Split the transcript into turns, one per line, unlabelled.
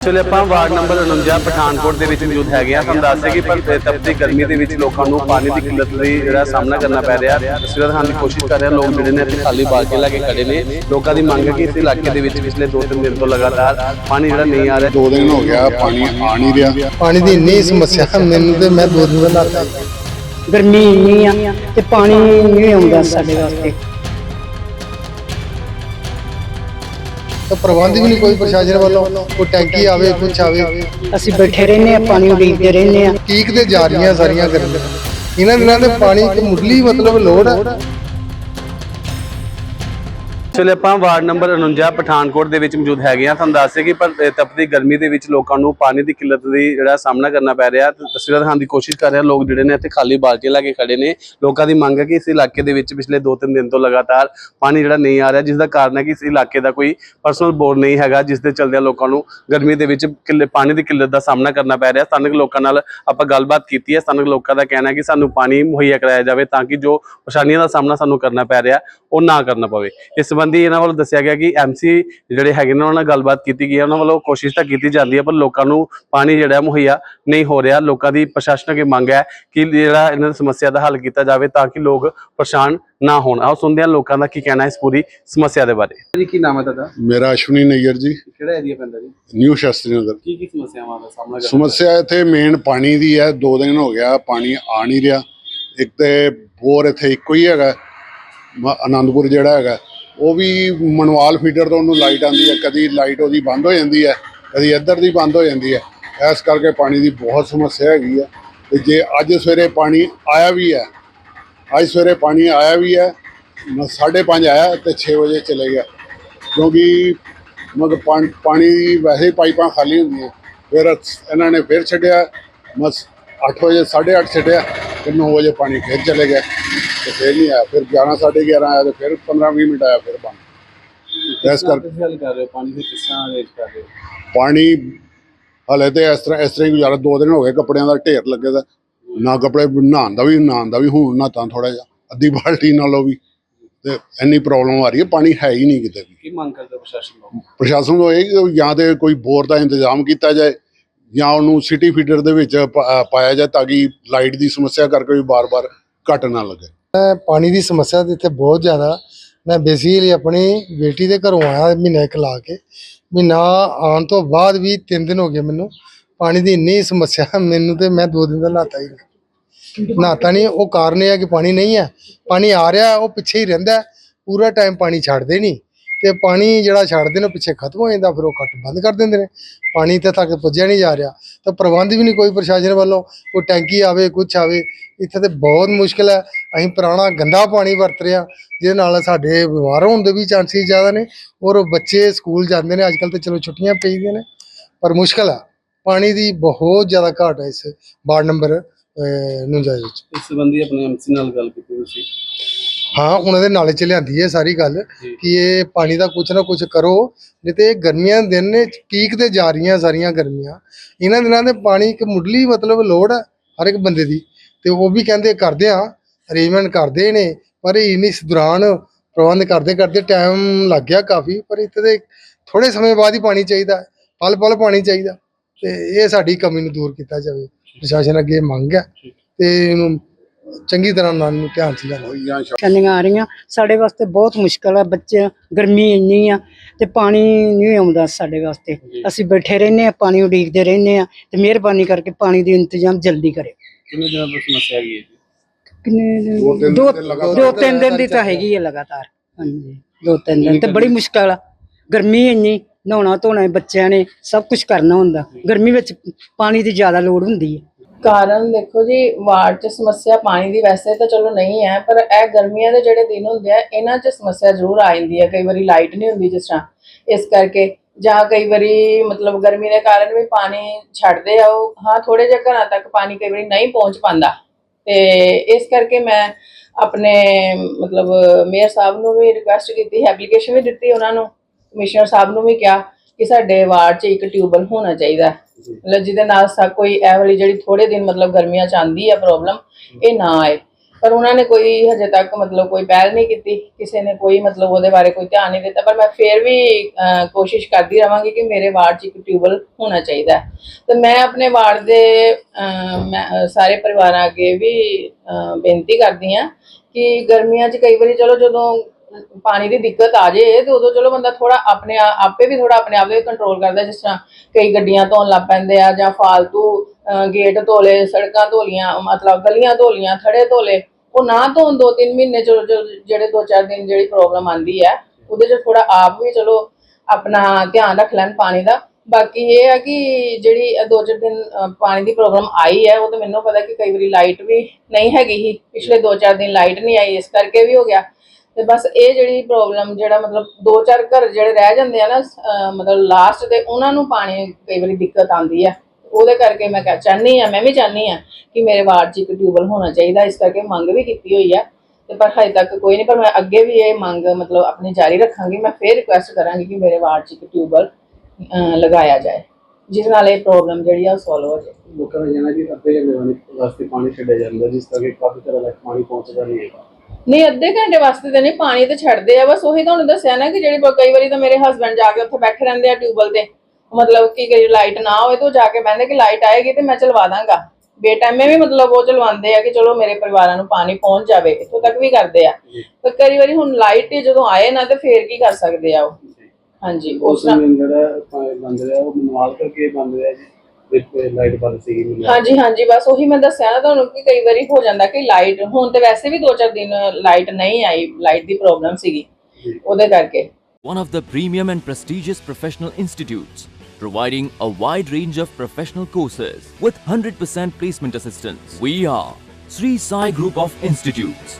ਚਲੇ ਆਪਾਂ ward number 49 Pathankot ਦੇ ਵਿੱਚ ਮੌਜੂਦ ਹੈਗੇ ਆ ਤੁਹਾਨੂੰ ਦੱਸ ਕਿ ਪਰ ਤਪਤੀ ਗਰਮੀ ਦੇ ਵਿੱਚ ਲੋਕਾਂ ਨੂੰ ਪਾਣੀ ਦੀ ਕਿੱਲਤ ਲਈ ਜਿਹੜਾ ਸਾਹਮਣਾ ਕਰਨਾ ਪੈ ਰਿਹਾ। ਤਸਵੀਰਾਂ ਦਿਖਾਉਣ ਦੀ ਕੋਸ਼ਿਸ਼ ਕਰ ਰਹੇ ਲੋਕ ਜਿਹੜੇ ਨੇ ਇੱਥੇ ਖਾਲੀ ਬਾਲਟੀਆਂ ਲੈ ਕੇ ਖੜੇ ਨੇ। ਲੋਕਾਂ ਦੀ ਮੰਗ ਹੈ ਕਿ ਇਸ ਇਲਾਕੇ ਦੇ ਵਿੱਚ ਪਿਛਲੇ 2-3 ਦਿਨ ਤੋਂ ਲਗਾਤਾਰ ਪਾਣੀ ਜਿਹੜਾ ਨਹੀਂ ਆ ਰਿਹਾ।
ਦੋ ਦਿਨ ਹੋ ਗਿਆ ਪਾਣੀ ਆ ਨਹੀਂ ਰਿਹਾ।
ਪਾਣੀ ਦੀ ਇੰਨੀ ਸਮੱਸਿਆ ਹੈ, ਮੈਨੂੰ ਤੇ ਮੈਂ ਦੋ ਦਿਨ ਦਾ
ਗਰਮੀ ਇੰਨੀ ਆ ਤੇ ਪਾਣੀ ਨਹੀਂ ਆਉਂਦਾ ਸਾਡੇ ਵਾਸਤੇ।
ਤਾਂ ਪ੍ਰਬੰਧ ਵੀ ਨਹੀਂ ਕੋਈ ਪ੍ਰਸ਼ਾਸਨ ਵੱਲੋਂ ਕੋਈ ਟੈਂਕੀ ਆਵੇ ਕੁਛ ਆਵੇ।
ਅਸੀਂ ਬੈਠੇ ਰਹਿੰਦੇ ਆ ਪਾਣੀ ਉਡੀਕਦੇ ਰਹਿੰਦੇ ਆ
ਪੀਕ ਤੇ ਜਾ ਰਹੀਆਂ ਸਾਰੀਆਂ ਗਰਮੀਆਂ। ਇਹਨਾਂ ਦਿਨਾਂ ਦੇ ਪਾਣੀ ਇੱਕ ਮੁੱਢਲੀ ਮਤਲਬ ਲੋੜ ਹੈ।
ਚਲੇ ਆਪਾਂ ਵਾਰਡ ਨੰਬਰ 49 ਪਠਾਨਕੋਟ ਦੇ ਵਿੱਚ ਮੌਜੂਦ ਹੈਗੇ ਆ ਤੁਹਾਨੂੰ ਦੱਸ ਕਿ ਪਰ ਤਪਤੀ ਗਰਮੀ ਦੇ ਵਿੱਚ ਲੋਕਾਂ ਨੂੰ ਪਾਣੀ ਦੀ ਕਿੱਲਤ ਦੀ ਜਿਹੜਾ ਸਾਹਮਣਾ ਕਰਨਾ ਪੈ ਰਿਹਾ। ਤਸਵੀਰਾਂ ਦਿਖਾਉਣ ਦੀ ਕੋਸ਼ਿਸ਼ ਕਰ ਰਿਹਾ। ਲੋਕ ਜਿਹੜੇ ਨੇ ਇੱਥੇ ਖਾਲੀ ਬਾਲਟੀਆਂ ਲੈ ਕੇ ਖੜੇ ਨੇ। ਲੋਕਾਂ ਦੀ ਮੰਗ ਹੈ ਕਿ ਇਸ ਇਲਾਕੇ ਦੇ ਵਿੱਚ ਪਿਛਲੇ 2-3 ਦਿਨ ਤੋਂ ਲਗਾਤਾਰ ਪਾਣੀ ਜਿਹੜਾ ਨਹੀਂ ਆ ਰਿਹਾ। ਜਿਸ ਦਾ ਕਾਰਨ ਹੈ ਕਿ ਇਸ ਇਲਾਕੇ ਦਾ ਕੋਈ ਪਰਸਨਲ ਬੋਰ ਨਹੀਂ ਹੈਗਾ, ਜਿਸ ਦੇ ਚਲਦਿਆਂ ਲੋਕਾਂ ਨੂੰ ਗਰਮੀ ਦੇ ਵਿੱਚ ਕਿੱਲੇ, ਪਾਣੀ ਦੀ ਕਿੱਲਤ ਦਾ ਸਾਹਮਣਾ ਕਰਨਾ ਪੈ ਰਿਹਾ। ਸਥਾਨਕ ਲੋਕਾਂ ਨਾਲ ਆਪਾਂ ਗੱਲਬਾਤ ਕੀਤੀ ਹੈ। ਸਥਾਨਕ ਲੋਕਾਂ ਦਾ ਕਹਿਣਾ ਹੈ ਕਿ ਸਾਨੂੰ ਪਾਣੀ ਮੁਹੱਈਆ ਕਰਾਇਆ ਜਾਵੇ ਤਾਂ ਕਿ ਜੋ ਪਰੇਸ਼ਾਨੀਆਂ ਦਾ ਸਾਹਮਣਾ ਸਾਨੂੰ ਕਰਨਾ ਪੈ ਰਿਹਾ, ਉਹ ਨਾ ਕਰਨਾ ਪਵੇ। ਇਸ ਸੰਬੰਧੀ ਇਹਨਾਂ ਵੱਲੋਂ ਦੱਸਿਆ ਗਿਆ ਕਿ ਐਮਸੀ ਜਿਹੜੇ ਹੈਗੇ ਨੇ ਉਹਨਾਂ ਨਾਲ ਗੱਲਬਾਤ ਕੀਤੀ ਗਈ ਹੈ। ਉਹਨਾਂ ਵੱਲੋਂ ਕੋਸ਼ਿਸ਼ ਤਾਂ ਕੀਤੀ ਜਾਂਦੀ ਹੈ ਪਰ ਲੋਕਾਂ ਨੂੰ ਪਾਣੀ ਜਿਹੜਾ ਮੁਹੱਈਆ ਨਹੀਂ ਹੋ ਰਿਹਾ। ਲੋਕਾਂ ਦੀ ਪ੍ਰਸ਼ਾਸਨ ਅੱਗੇ ਮੰਗ ਹੈ ਕਿ ਜਿਹੜਾ ਇਹਨਾਂ ਦੀ ਸਮੱਸਿਆ ਦਾ ਹੱਲ ਕੀਤਾ ਜਾਵੇ ਤਾਂ ਕਿ ਲੋਕ ਪਰੇਸ਼ਾਨ ਨਾ ਹੋਣ। ਆਓ ਸੁਣਦੇ ਹਾਂ ਲੋਕਾਂ ਦਾ ਕੀ ਕਹਿਣਾ ਹੈ ਇਸ ਪੂਰੀ ਸਮੱਸਿਆ ਦੇ ਬਾਰੇ। ਜੀ ਕੀ ਨਾਮ ਹੈ ਤੁਹਾਡਾ?
ਮੇਰਾ ਅਸ਼ਵਨੀ ਨਈਅਰ ਜੀ।
ਕਿਹੜਾ ਏਰੀਆ ਪੈਂਦਾ ਜੀ?
ਨਿਊ ਸ਼ਾਸਤਰੀ ਨਗਰ।
ਕੀ ਕੀ ਸਮੱਸਿਆਵਾਂ ਦਾ ਸਾਹਮਣਾ ਕਰਨਾ
ਸਮੱਸਿਆ ਇੱਥੇ ਮੇਨ ਪਾਣੀ ਦੀ ਹੈ। ਦੋ ਦਿਨ ਹੋ ਗਿਆ ਪਾਣੀ ਆ ਨਹੀਂ ਰਿਹਾ। ਇੱਕ ਤੇ ਬੋਰ ਇੱਥੇ ਇੱਕੋ ਹੀ ਹੈਗਾ। ਮ- ਆਨੰਦਪੁਰ ਜਿਹੜਾ ਹੈਗਾ। ਉਹ ਵੀ ਮਨਵਾਲ ਫੀਡਰ ਤੋਂ ਉਹਨੂੰ ਲਾਈਟ ਆਉਂਦੀ ਹੈ, ਕਦੀ ਲਾਈਟ ਉਹਦੀ ਬੰਦ ਹੋ ਜਾਂਦੀ ਹੈ, ਕਦੀ ਇੱਧਰ ਦੀ ਬੰਦ ਹੋ ਜਾਂਦੀ ਹੈ। ਇਸ ਕਰਕੇ ਪਾਣੀ ਦੀ ਬਹੁਤ ਸਮੱਸਿਆ ਹੈਗੀ ਹੈ। ਤੇ ਜੇ ਅੱਜ ਸਵੇਰੇ ਪਾਣੀ ਆਇਆ ਵੀ ਹੈ, ਅੱਜ ਸਵੇਰੇ ਪਾਣੀ ਆਇਆ ਵੀ ਹੈ 5:30 ਆਇਆ ਤੇ 6 ਵਜੇ ਚਲੇ ਗਿਆ। ਕਿਉਂਕਿ ਮਤਲਬ ਪਾਣ- ਪਾਣੀ ਦੀ ਵੈਸੇ ਪਾਈਪਾਂ ਖਾਲੀ ਹੁੰਦੀਆਂ। ਫਿਰ ਇਹਨਾਂ ਨੇ ਫਿਰ ਛੱਡਿਆ, ਬਸ 8 ਵਜੇ 8:30 ਛੱਡਿਆ ਤੇ 9 ਵਜੇ ਪਾਣੀ ਫਿਰ ਚਲੇ ਗਿਆ। ਤੇ ਫਿਰ ਨਹੀਂ ਆਇਆ ਫਿਰ 11 11:30 ਆਇਆ ਤੇ ਫਿਰ 15-20 ਮਿੰਟ ਆਇਆ ਫਿਰ ਬੰਦ। ਇਸ ਕਰਕੇ
ਹੱਲ ਕਰ ਰਹੇ ਹੋ? ਪਾਣੀ ਦੇ ਕਿਸ ਅਰੇਂਜ ਕਰ ਰਹੇ ਹੋ?
ਪਾਣੀ ਹਲੇ ਤੇ ਇਸ ਤਰ੍ਹਾਂ ਇਸ ਤਰ੍ਹਾਂ ਹੀ ਗੁਜ਼ਾਰਾ ਦੋ ਦਿਨ ਹੋ ਗਏ ਕੱਪੜਿਆਂ ਦਾ ਢੇਰ ਲੱਗੇ ਦਾ। ਨਾ ਕੱਪੜੇ ਨਹਾਉਣ ਦਾ ਵੀ ਨਹਾਉਣ ਦਾ ਵੀ ਹੁਣ ਨਾ ਤਾਂ ਥੋੜਾ ਜਿਹਾ ਅੱਧੀ ਬਾਲਟੀ ਨਾਲੋਂ ਵੀ। ਤੇ ਇੰਨੀ ਪ੍ਰੋਬਲਮ ਆ ਰਹੀ ਹੈ ਪਾਣੀ ਹੈ ਹੀ ਨਹੀਂ ਕਿਤੇ ਵੀ।
ਕੀ ਮੰਗ ਕਰਦੇ ਪ੍ਰਸ਼ਾਸਨ ਤੋਂ?
ਪ੍ਰਸ਼ਾਸਨ ਤੋਂ ਇਹ ਕਿ ਜਾਂ ਤੇ ਕੋਈ ਬੋਰ ਦਾ ਇੰਤਜ਼ਾਮ ਕੀਤਾ ਜਾਏ ਜਾਂ ਉਹਨੂੰ ਸਿਟੀ ਫੀਡਰ ਦੇ ਵਿੱਚ ਪਾਇਆ ਜਾਏ ਤਾਂ ਕਿ ਲਾਈਟ ਦੀ ਸਮੱਸਿਆ ਕਰਕੇ ਵੀ ਬਾਰ-ਬਾਰ ਘਟ ਨਾ ਲੱਗੇ।
ਮੈਂ ਪਾਣੀ ਦੀ ਸਮੱਸਿਆ ਤੇ ਇੱਥੇ ਬਹੁਤ ਜ਼ਿਆਦਾ। ਮੈਂ ਬੇਸਿਕਲੀ ਆਪਣੀ ਬੇਟੀ ਦੇ ਘਰੋਂ ਆਇਆ ਮਹੀਨਾ ਇੱਕ ਲਾ ਕੇ। ਮਹੀਨਾ ਆਉਣ ਤੋਂ ਬਾਅਦ ਵੀ 3 ਦਿਨ ਹੋ ਗਏ ਮੈਨੂੰ। ਪਾਣੀ ਦੀ ਇੰਨੀ ਸਮੱਸਿਆ, ਮੈਨੂੰ ਤੇ ਮੈਂ ਦੋ ਦਿਨ ਦਾ ਨਹਾਤਾ ਹੀ ਨਹੀਂ। ਨਹਾਤਾ ਨਹੀਂ, ਉਹ ਕਾਰਨ ਇਹ ਹੈ ਕਿ ਪਾਣੀ ਨਹੀਂ ਹੈ। ਪਾਣੀ ਆ ਰਿਹਾ, ਉਹ ਪਿੱਛੇ ਹੀ ਰਹਿੰਦਾ ਪੂਰਾ ਟਾਈਮ ਪਾਣੀ ਛੱਡਦੇ ਨਹੀਂ। ਤੇ ਪਾਣੀ ਜਿਹੜਾ ਛੱਡਦੇ ਨੇ ਉਹ ਪਿੱਛੇ ਖਤਮ ਹੋ ਜਾਂਦਾ, ਫਿਰ ਉਹ ਕੱਟ ਬੰਦ ਕਰ ਦਿੰਦੇ ਨੇ। ਪਾਣੀ ਇੱਥੇ ਤੱਕ ਪੁੱਜਿਆ ਨਹੀਂ ਜਾ ਰਿਹਾ। ਤਾਂ ਪ੍ਰਬੰਧ ਵੀ ਨਹੀਂ ਕੋਈ ਪ੍ਰਸ਼ਾਸਨ ਵੱਲੋਂ, ਕੋਈ ਟੈਂਕੀ ਆਵੇ, ਕੁਛ ਆਵੇ। ਇੱਥੇ ਤੇ ਬਹੁਤ ਮੁਸ਼ਕਲ ਹੈ। ਅਸੀਂ ਪੁਰਾਣਾ ਗੰਦਾ ਪਾਣੀ ਵਰਤ ਰਹੇ ਹਾਂ, ਜਿਹਦੇ ਨਾਲ ਸਾਡੇ ਬਿਮਾਰ ਹੋਣ ਦੇ ਵੀ ਚਾਂਸਸ ਜ਼ਿਆਦਾ ਨੇ ਔਰ ਬੱਚੇ ਸਕੂਲ ਜਾਂਦੇ ਨੇ। ਅੱਜ ਕੱਲ ਤੇ ਚਲੋ ਛੁੱਟੀਆਂ ਪਈਆਂ ਨੇ, ਪਰ ਮੁਸ਼ਕਲ ਆ। ਪਾਣੀ ਦੀ ਬਹੁਤ ਜ਼ਿਆਦਾ ਘਾਟ ਹੈ ਇਸ ਵਾਰਡ ਨੰਬਰ 49 ਵਿੱਚ।
ਇਸ ਸੰਬੰਧੀ ਆਪਣੇ ਐਮਸੀ ਨਾਲ ਗੱਲ ਕੀਤੀ ਤੁਸੀਂ।
ਹਾਂ ਉਹਨਾਂ ਦੇ ਨਾਲੇ ਚ ਲਿਆਂਦੀ ਹੈ ਸਾਰੀ ਗੱਲ। ਕਿ ਇਹ ਪਾਣੀ ਦਾ ਕੁਝ ਨਾ ਕੁਝ ਕਰੋ ਨਹੀਂ ਤੇ ਇਹ ਗਰਮੀਆਂ ਦੇ ਦਿਨ ਨੇ ਪੀਕ ਤੇ ਜਾ ਰਹੀਆਂ ਸਾਰੀਆਂ ਗਰਮੀਆਂ। ਇਹਨਾਂ ਦਿਨਾਂ ਦੇ ਪਾਣੀ ਇੱਕ ਮੁੱਢਲੀ ਮਤਲਬ ਲੋੜ ਹੈ ਹਰ ਇੱਕ ਬੰਦੇ ਦੀ। ਤੇ ਉਹ ਵੀ ਕਹਿੰਦੇ ਕਰਦੇ ਆ ਅਰੇਂਜਮੈਂਟ ਕਰਦੇ ਨੇ ਪਰ ਇਸ ਦੌਰਾਨ ਪ੍ਰਬੰਧ ਕਰਦੇ ਕਰਦੇ ਟਾਈਮ ਲੱਗ ਗਿਆ ਕਾਫੀ ਪਰ ਇੱਥੇ ਦੇ ਥੋੜੇ ਸਮੇਂ ਬਾਅਦ ਹੀ ਪਾਣੀ ਚਾਹੀਦਾ ਪਲ ਪਲ ਪਾਣੀ ਚਾਹੀਦਾ। ਤੇ ਇਹ ਸਾਡੀ ਕਮੀ ਨੂੰ ਦੂਰ ਕੀਤਾ ਜਾਵੇ। ਪ੍ਰਸ਼ਾਸਨ ਅੱਗੇ ਮੰਗ ਹੈ ਤੇ ਇਹਨੂੰ ਚੰਗੀ ਤਰ੍ਹਾਂ ਨਾਲ ਨੂੰ ਧਿਆਨ ਚ ਲੈਣਾ
ਛੰਨੀਆਂ ਆ ਰਹੀਆਂ। ਸਾਡੇ ਵਾਸਤੇ ਬਹੁਤ ਮੁਸ਼ਕਲ ਆ ਬੱਚੇ ਗਰਮੀ ਇੰਨੀ ਆ ਤੇ ਪਾਣੀ ਨਹੀਂ ਆਉਂਦਾ ਸਾਡੇ ਵਾਸਤੇ। ਅਸੀਂ ਬੈਠੇ ਰਹਿੰਦੇ ਆ ਪਾਣੀ ਉਡੀਕਦੇ ਰਹਿੰਦੇ ਆ ਤੇ ਮਿਹਰਬਾਨੀ ਕਰਕੇ ਪਾਣੀ ਦੀ ਇੰਤਜ਼ਾਮ ਜਲਦੀ ਕਰੇ।
ਕਿੰਨੇ ਦਿਨਾਂ ਤੋਂ ਸਮੱਸਿਆ ਹੈਗੀ ਹੈ ਜੀ?
ਕਿੰਨੇ ਦਿਨ?
ਦੋ ਤਿੰਨ ਦਿਨ
ਤਾਂ ਹੈਗੀ ਹੈ ਲਗਾਤਾਰ। ਹਾਂਜੀ ਦੋ ਤਿੰਨ ਦਿਨ ਤੇ ਬੜੀ ਮੁਸ਼ਕਲ ਆ। ਗਰਮੀ ਇੰਨੀ ਨਹਾਉਣਾ ਧੋਣਾ ਬੱਚਿਆਂ ਨੇ ਸਭ ਕੁਝ ਕਰਨਾ ਹੁੰਦਾ। ਗਰਮੀ ਵਿੱਚ ਪਾਣੀ ਦੀ ਜ਼ਿਆਦਾ ਲੋੜ ਹੁੰਦੀ ਹੈ।
ਕਾਰਨ ਦੇਖੋ ਜੀ ਵਾਰਡ 'ਚ ਸਮੱਸਿਆ ਪਾਣੀ ਦੀ ਵੈਸੇ ਤਾਂ ਚਲੋ ਨਹੀਂ ਹੈ, ਪਰ ਇਹ ਗਰਮੀਆਂ ਦੇ ਜਿਹੜੇ ਦਿਨ ਹੁੰਦੇ ਆ, ਇਹਨਾਂ 'ਚ ਸਮੱਸਿਆ ਜ਼ਰੂਰ ਆ ਜਾਂਦੀ ਹੈ। ਕਈ ਵਾਰੀ ਲਾਈਟ ਨਹੀਂ ਹੁੰਦੀ ਜਿਸ ਤਰ੍ਹਾਂ। ਇਸ ਕਰਕੇ ਜਾਂ ਕਈ ਵਾਰੀ ਮਤਲਬ ਗਰਮੀ ਦੇ ਕਾਰਨ ਵੀ ਪਾਣੀ ਛੱਡਦੇ ਆ, ਉਹ ਹਾਂ ਥੋੜੇ ਜਿਹੇ ਘਰਾਂ ਤੱਕ ਪਾਣੀ ਕਈ ਵਾਰੀ ਨਹੀਂ ਪਹੁੰਚ ਪਾਉਂਦਾ। ਤੇ ਇਸ ਕਰਕੇ ਮੈਂ ਆਪਣੇ ਮਤਲਬ ਮੇਅਰ ਸਾਹਿਬ ਨੂੰ ਵੀ ਰਿਕੁਐਸਟ ਕੀਤੀ ਐਪਲੀਕੇਸ਼ਨ ਵੀ ਦਿੱਤੀ ਉਹਨਾਂ ਨੂੰ। ਕਮਿਸ਼ਨਰ ਸਾਹਿਬ ਨੂੰ ਵੀ ਕਿਹਾ। ਕਿ ਸਾਡੇ ਵਾਰਡ 'ਚ ਇੱਕ ਟਿਊਬਲ ਹੋਣਾ ਚਾਹੀਦਾ। ਹੈ। ਮਤਲਬ ਜਿਹਦੇ ਨਾਲ ਸਾ ਕੋਈ ਇਹ ਵਾਲੀ ਜਿਹੜੀ ਥੋੜੇ ਦਿਨ ਮਤਲਬ ਗਰਮੀਆਂ ਚ ਆਂਦੀ ਆ ਪ੍ਰੋਬਲਮ ਇਹ ਨਾ ਆਏ। ਪਰ ਉਹਨਾਂ ਨੇ ਕੋਈ ਹਜੇ ਤੱਕ ਮਤਲਬ ਕੋਈ ਪਹਿਲ ਨਹੀਂ ਕੀਤੀ ਕਿਸੇ ਨੇ ਕੋਈ ਮਤਲਬ ਉਹਦੇ ਬਾਰੇ ਕੋਈ ਧਿਆਨ ਨਹੀਂ ਦਿੱਤਾ। ਪਰ ਮੈਂ ਫੇਰ ਵੀ ਅਹ, ਕੋਸ਼ਿਸ਼ ਕਰਦੀ ਰਵਾਂਗੀ ਕਿ ਮੇਰੇ ਵਾਰਡ 'ਚ ਇੱਕ ਟਿਊਬਲ ਹੋਣਾ ਚਾਹੀਦਾ। ਹੈ ਤੇ ਮੈਂ ਆਪਣੇ ਵਾਰਡ ਦੇ ਅਹ, ਮੈਂ ਅਹ, ਸਾਰੇ ਪਰਿਵਾਰਾਂ ਅੱਗੇ ਵੀ ਅਹ, ਬੇਨਤੀ ਕਰਦੀ ਹਾਂ ਕਿ ਗਰਮੀਆਂ 'ਚ ਕਈ ਵਾਰੀ ਚਲੋ ਜਦੋਂ ਪਾਣੀ ਦੀ ਦਿੱਕਤ ਆ ਜੇ, ਤੇ ਉਦੋਂ ਚਲੋ ਬੰਦਾ ਥੋੜਾ ਆਪਣੇ ਆਪੇ ਵੀ ਥੋੜਾ ਆਪਣੇ ਆਪ ਦੇ ਕੰਟਰੋਲ ਕਰਦਾ, ਜਿਸ ਤਰ੍ਹਾਂ ਕਈ ਗੱਡੀਆਂ ਧੋਣ ਲੱਗ ਪੈਂਦੇ ਆ ਜਾਂ ਫਾਲਤੂ ਗੇਟ ਧੋਲੇ, ਸੜਕਾਂ ਧੋਲੀਆਂ, ਮਤਲਬ ਗਲੀਆਂ ਧੋਲੀਆਂ, ਥੜੇ ਧੋਲੇ, ਉਹ ਨਾ ਧੋਣ ਦੋ ਤਿੰਨ ਮਹੀਨੇ ਚਲੋ ਜਿਹੜੇ ਦੋ ਚਾਰ ਦਿਨ ਜਿਹੜੀ ਪ੍ਰੋਬਲਮ ਆਂਦੀ ਹੈ ਉਹਦੇ 'ਚ ਥੋੜਾ ਆਪ ਵੀ ਚਲੋ ਆਪਣਾ ਧਿਆਨ ਰੱਖ ਲੈਣ ਪਾਣੀ ਦਾ। ਬਾਕੀ ਇਹ ਹੈ ਕਿ ਜਿਹੜੀ ਦੋ ਚਾਰ ਦਿਨ ਪਾਣੀ ਦੀ ਪ੍ਰੋਬਲਮ ਆਈ ਹੈ, ਉਹ ਤਾਂ ਮੈਨੂੰ ਪਤਾ ਕਿ ਕਈ ਵਾਰੀ ਲਾਈਟ ਵੀ ਨਹੀਂ ਹੈਗੀ ਸੀ। ਪਿਛਲੇ ਦੋ ਚਾਰ ਦਿਨ ਲਾਈਟ ਨਹੀਂ ਆਈ, ਇਸ ਕਰਕੇ ਵੀ ਹੋ ਗਿਆ। ਤੇ ਬਸ ਇਹ ਜਿਹੜੀ ਪ੍ਰੋਬਲਮ ਜਿਹੜਾ ਮਤਲਬ ਦੋ ਚਾਰ ਘਰ ਜਿਹੜੇ ਰਹਿ ਜਾਂਦੇ ਆ ਨਾ ਮਤਲਬ ਲਾਸਟ ਤੇ ਉਹਨਾਂ ਨੂੰ ਪਾਣੀ ਕਈ ਵਾਰੀ ਦਿੱਕਤ ਆਉਂਦੀ ਹੈ ਉਹਦੇ ਕਰਕੇ ਮੈਂ ਕਹਿ ਚਾਹਨੀ ਆ, ਮੈਂ ਵੀ ਚਾਹਨੀ ਆ ਕਿ ਮੇਰੇ ਵਾਰਡ 'ਚ ਇੱਕ ਟਿਊਬਲ ਹੋਣਾ ਚਾਹੀਦਾ, ਇਸ ਕਰਕੇ ਮੰਗ ਵੀ ਕੀਤੀ ਹੋਈ ਆ। ਤੇ ਪਰ ਹਜੇ ਤੱਕ ਕੋਈ ਨਹੀਂ, ਪਰ ਮੈਂ ਅੱਗੇ ਵੀ ਇਹ ਮੰਗ ਮਤਲਬ ਆਪਣੀ ਜਾਰੀ ਰੱਖਾਂਗੀ। ਮੈਂ ਫੇਰ ਰਿਕੁਐਸਟ ਕਰਾਂਗੀ ਕਿ ਮੇਰੇ ਵਾਰਡ 'ਚ ਇੱਕ ਟਿਊਬਲ ਲਗਾਇਆ ਜਾਏ, ਜਿਸ ਨਾਲ ਇਹ ਪ੍ਰੋਬਲਮ ਜਿਹੜੀ ਆ ਸੋਲਵ ਹੋ ਜਾਏ।
ਲੋਕਾਂ ਦਾ ਕਹਿਣਾ ਕਿ ਅੱਧੇ ਘੰਟੇ ਵਾਸਤੇ ਪਾਣੀ ਛੱਡਿਆ ਜਾਂਦਾ, ਜਿਸ ਕਰਕੇ ਕਾਫੀ ਤਰ੍ਹਾਂ ਦਾ ਪਾਣੀ ਪਹੁੰਚਦਾ ਨਹੀਂ ਹੈਗਾ।
ਨਹੀਂ ਅੱਧੇ ਘੰਟੇ ਵਾਸਤੇ ਤੇ ਨਹੀਂ ਪਾਣੀ ਤੇ ਛੱਡਦੇ ਆ। ਬਸ ਉਹੀ ਤੁਹਾਨੂੰ ਦੱਸਿਆ ਨਾ ਕਿ ਜਿਹੜੀ ਬ- ਕਈ ਵਾਰੀ ਤਾਂ ਮੇਰੇ ਹਸਬੰਡ ਜਾ ਕੇ ਉੱਥੇ ਬੈਠੇ ਰਹਿੰਦੇ ਆ ਟਿਊਬਲ ਤੇ। ਮਤਲਬ ਕਿ ਕਈ ਲਾਈਟ ਨਾ ਹੋਵੇ ਤਾਂ ਉਹ ਜਾ ਕੇ ਬਹਿੰਦੇ ਕਿ ਲਾਈਟ ਆਏਗੀ ਤੇ ਮੈਂ ਚਲਵਾ ਦਾਂਗਾ। ਬੇਟਾਈਮੇ ਵੀ ਮਤਲਬ ਉਹ ਚਲਵਾਉਂਦੇ ਆ ਕਿ ਚਲੋ ਮੇਰੇ ਪਰਿਵਾਰਾਂ ਨੂੰ ਪਾਣੀ ਪਹੁੰਚ ਜਾਵੇ ਇੱਥੋਂ ਤੱਕ ਵੀ ਕਰਦੇ ਆ। ਪਰ ਕਈ ਵਾਰੀ ਹੁਣ ਲਾਈਟ ਜਦੋਂ ਆਏ ਨਾ ਤੇ ਫੇਰ ਕੀ ਕਰ ਸਕਦੇ ਆ ਉਹ? ਹਾਂਜੀ ਉਸ
ਉਸ
ਤਰ੍ਹਾਂ
ਜਿਹੜਾ ਬੰਦ ਰਿਹਾ ਉਹ ਮਨਵਾਲ ਕਰਕੇ ਬੰਦ ਰਿਹਾ ਜੀ। ਲਾਈਟ ਬੰਦ ਸੀ
ਹਾਂਜੀ ਹਾਂਜੀ ਬਸ ਉਹੀ ਮੈਂ ਦੱਸਿਆ ਨਾ ਤੁਹਾਨੂੰ ਕਿ ਕਈ ਵਾਰੀ ਹੋ ਜਾਂਦਾ ਕਿ ਲਾਈਟ ਹੁਣ ਤੇ ਵੈਸੇ ਵੀ ਦੋ ਚਾਰ ਦਿਨ ਲਾਈਟ ਨਹੀਂ ਆਈ ਲਾਈਟ ਦੀ ਪ੍ਰੋਬਲਮ ਸੀਗੀ ਉਹਦੇ ਕਰਕੇ
one of the premium and prestigious professional institutes, providing a wide range of professional courses with 100% placement assistance. We are Sri Sai Group of Institutes,